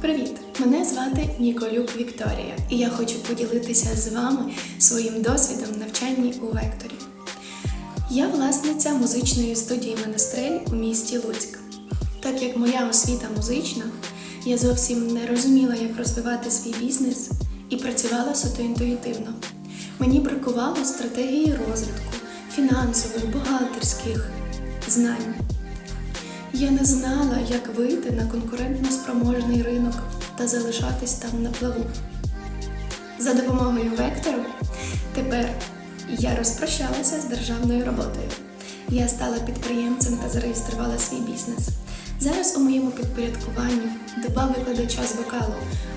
Привіт! Мене звати Ніколюк Вікторія, і я хочу поділитися з вами своїм досвідом навчання у векторі. Я власниця музичної студії Менестрель у місті Луцьк. Так як моя освіта музична, я зовсім не розуміла, як розвивати свій бізнес і працювала суто інтуїтивно. Мені бракувало стратегії розвитку, фінансових, бухгалтерських знань. Я не знала, як вийти на конкурентно спроможний ринок та залишатись там на плаву. За допомогою вектору тепер я розпрощалася з державною роботою. Я стала підприємцем та зареєструвала свій бізнес. Зараз у моєму підпорядкуванні два викладача з вокалу,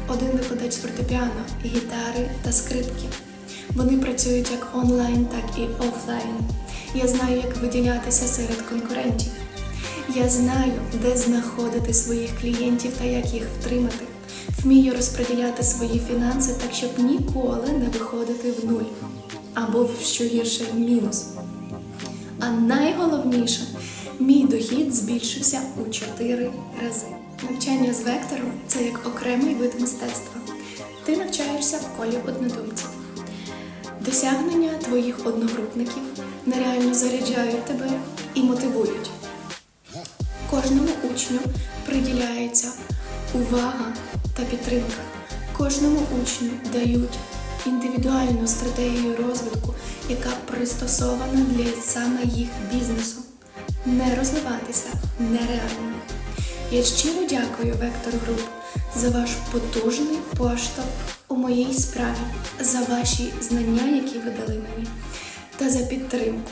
один викладач з фортепіано, гітари та скрипки. Вони працюють як онлайн, так і офлайн. Я знаю, як виділятися серед конкурентів. Я знаю, де знаходити своїх клієнтів та як їх втримати. Вмію розподіляти свої фінанси так, щоб ніколи не виходити в нуль або в що гірше в мінус. А найголовніше, мій дохід збільшився у 4 рази. Навчання з вектором це як окремий вид мистецтва. Ти навчаєшся в колі однодумців. Досягнення твоїх одногрупників нереально заряджають тебе і мотивують. Кожному учню приділяється увага та підтримка. Кожному учню дають індивідуальну стратегію розвитку, яка пристосована для саме їх бізнесу. Не розвиватися нереально. Я щиро дякую Вектор Груп за ваш потужний поштовх у моїй справі, за ваші знання, які ви дали мені, та за підтримку.